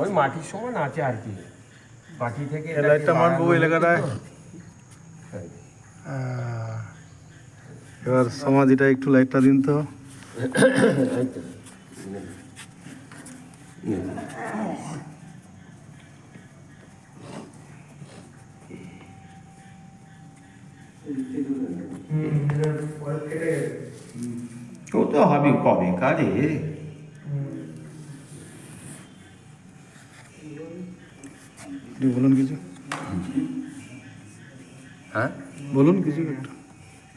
ওই মাটির সমান আছে আর কি। মাটি থেকে লাইটটা মারবো ওই এলাকাটায়। এবার সমাধিটা একটু লাইটটা দিন তো। তো। ও তো হবে কবে? কারে একটু বলুন কিছু। হ্যাঁ? বলুন কিছু একটু।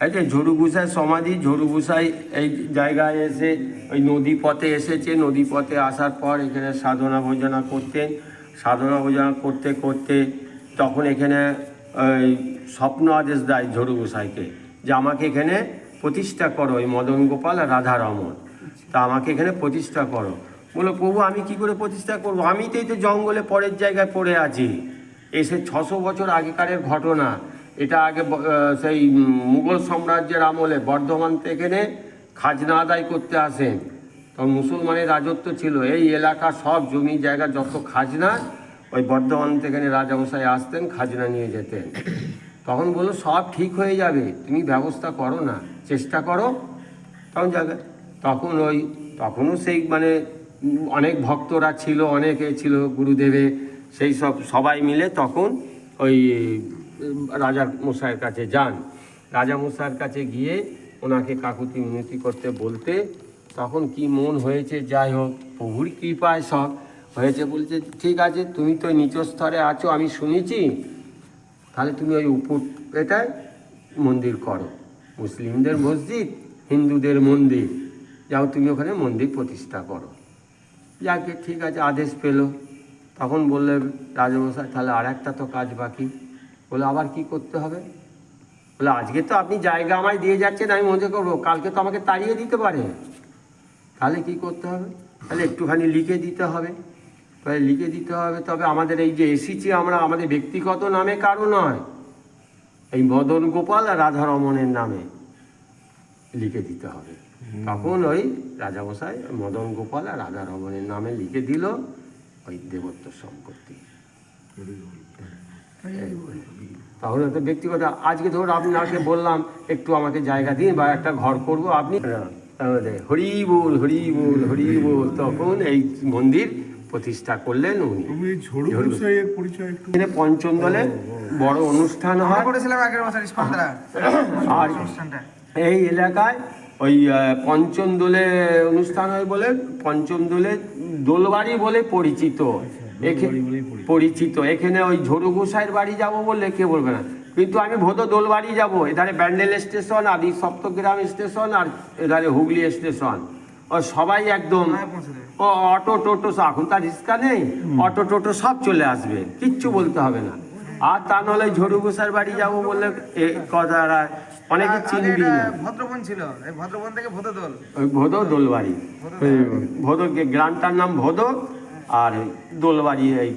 এই যে ঝরু সমাধি ঝরু গুসাই এই জায়গায় এসে ওই নদী পথে এসেছে। নদী পথে আসার পর এখানে সাধনা ভোজনা করতেন। সাধনা ভোজনা করতে করতে তখন এখানে ওই স্বপ্ন আদেশ দেয় ঝরু গোসাইকে যে আমাকে এখানে প্রতিষ্ঠা করো ওই মদন গোপাল আর রাধারমন। তা আমাকে এখানে প্রতিষ্ঠা করো। বলো, প্রভু, আমি কি করে প্রতিষ্ঠা করব? আমি তো জঙ্গলে পরের জায়গায় পড়ে আছি। এসে ছশো বছর আগেকারের ঘটনা, এটা আগে সেই মুঘল সাম্রাজ্যের আমলে বর্ধমান থেকে নে খাজনা আদায় করতে আসেন তখন মুসলমানের রাজত্ব ছিল। এই এলাকা সব জমি, জায়গা, যত খাজনা, ওই বর্ধমান থেকে রাজামশাই আসতেন, খাজনা নিয়ে যেতেন। তখন বলল, সব ঠিক হয়ে যাবে। তুমি ব্যবস্থা করো না, চেষ্টা করো। তখন যাবে তখন ওই, তখনও সেই মানে অনেক ভক্তরা ছিল, অনেকে ছিল গুরুদেবে, সেই সব সবাই মিলে তখন ওই রাজা মশাইয়ের কাছে যান। রাজা মশাইয়ের কাছে গিয়ে ওনাকে কাকুতি মিনতি করতে বলতে, তখন কি মন হয়েছে, যাই হোক, প্রভুর কৃপায় সব হয়েছে, বলছে, ঠিক আছে, তুমি তো নিচ স্তরে আছো, আমি শুনেছি। তাহলে তুমি ওই উপর এটায় মন্দির করো। মুসলিমদের মসজিদ, হিন্দুদের মন্দির। যাও তুমি ওখানে মন্দির প্রতিষ্ঠা করো। যাকে ঠিক আছে, আদেশ পেল। তখন বললে রাজমশাই, তাহলে আর একটা তো কাজ বাকি। বলে, আবার কি করতে হবে? বলে, আজকে তো আপনি জায়গা আমায় দিয়ে যাচ্ছেন, আমি মনে করব। কালকে তো আমাকে তাড়িয়ে দিতে পারে। তাহলে কি করতে হবে? তাহলে একটুখানি লিখে দিতে হবে। তাহলে লিখে দিতে হবে, তবে আমাদের এই যে এসেছি আমরা, আমাদের ব্যক্তিগত নামে কারও নয়। এই মদন গোপাল আর রাধারমণের নামে। লিখে দিতে হবে। তখন ওই রাজামশাই মদন গোপাল আর রাধারমণের নামে লিখে দিল ওই দেবত্ব সম্পত্তি। তাহলে তো ব্যক্তিগত আজকে ধর আপনাকে বললাম একটু আমাকে জায়গা দিন বা একটা ঘর করব আপনি হরি বল হরি বল হরি বল তখন এই মন্দির প্রতিষ্ঠা করলেন উনি। পঞ্চম দলে বড় অনুষ্ঠান হয়। করেছিলাম আগের বছর আর অনুষ্ঠানটা। এই এলাকায় ওই পঞ্চম দোলে অনুষ্ঠান হয় বলে পঞ্চম দোলে দোলবাড়ি বলে পরিচিত। এখে- পরিচিত। এখানে ওই ঝড়ু গোসাইয়ের বাড়ি যাব বললে কে বলবে না? কিন্তু আমি ভোদ দোলবাড়ি যাব। এধারে ব্যান্ডেল স্টেশন আদি সপ্তগ্রাম স্টেশন আর এধারে হুগলি স্টেশন। ও সবাই একদম হ্যাঁ। ও অটো টোটো সব- এখন তার রিক্সা নেই। অটো টোটো সব চলে আসবে। কিচ্ছু বলতে হবে না। আর তা নাহলে ঝড়ু ঘোষার বাড়ি যাব বললে কথা আর অনেকে চিনবি না। ভদ্রবন ছিল এই ভদ্রবন থেকে ভদ্রদোল ওই ভোদ দোলবাড়ি। ভোদ গ্রামটার নাম ভোদ আর দোলবাড়ি এই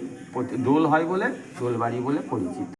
দোল হয় বলে দোলবাড়ি বলে পরিচিত।